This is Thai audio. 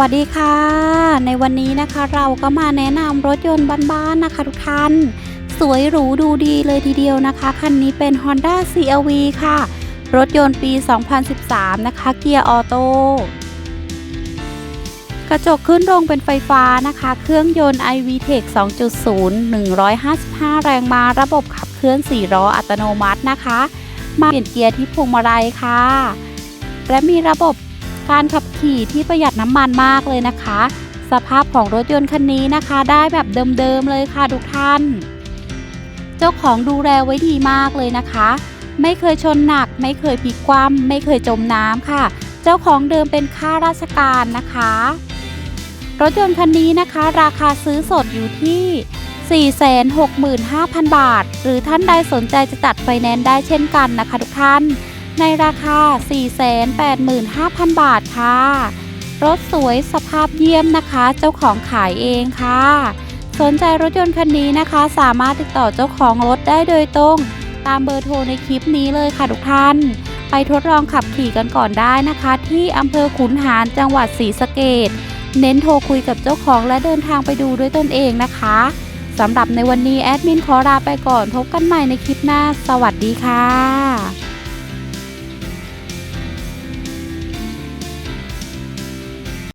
วัสดีค่ะ ในวันนี้นะคะเราก็มาแนะนำรถยนต์บ้านๆนะคะทุกท่าน สวยหรูดูดีเลยทีเดียวนะคะ คันนี้เป็น Honda CRV ค่ะ รถยนต์ปี 2013 นะคะ เกียร์ออโต้กระจกขึ้นโรงเป็นไฟฟ้านะคะ เครื่องยนต์ iVTEC 2.0 155 แรงม้าระบบขับเคลื่อน 4 ล้ออัตโนมัตินะคะ มาเปลี่ยนเกียร์ที่พวงมาลัยค่ะ และมีระบบ การขับขี่ที่ประหยัดน้ำมันมากเลยนะคะ สภาพของรถยนต์คันนี้นะคะ ได้แบบเดิมๆเลยค่ะทุกท่าน เจ้าของดูแลไว้ดีมากเลยนะคะ ไม่เคยชนหนัก ไม่เคยพลิกคว่ำไม่เคยจมน้ำค่ะ เจ้าของเดิมเป็นข้าราชการนะคะ รถยนต์คันนี้นะคะ ราคาซื้อสดอยู่ที่ 465,000 บาท หรือท่านใดสนใจจะจัดไฟแนนซ์ได้เช่นกันนะคะ ทุกท่าน ในราคา 485,000 บาทค่ะ รถสวยสภาพเยี่ยมนะคะ เจ้าของขายเองค่ะ สนใจรถยนต์คันนี้นะคะ สามารถติดต่อเจ้าของรถได้โดยตรง ตามเบอร์โทรในคลิปนี้เลยค่ะทุกท่าน ไปทดลองขับขี่กันก่อนได้นะคะ ที่อำเภอขุนหารจังหวัดศรีสะเกดเน้นโทรคุยกับเจ้าของและเดินทางไปดูด้วยตนเองนะคะสำหรับในวันนี้แอดมินขอลาไปก่อนพบกันใหม่ในคลิปหน้า สวัสดีค่ะ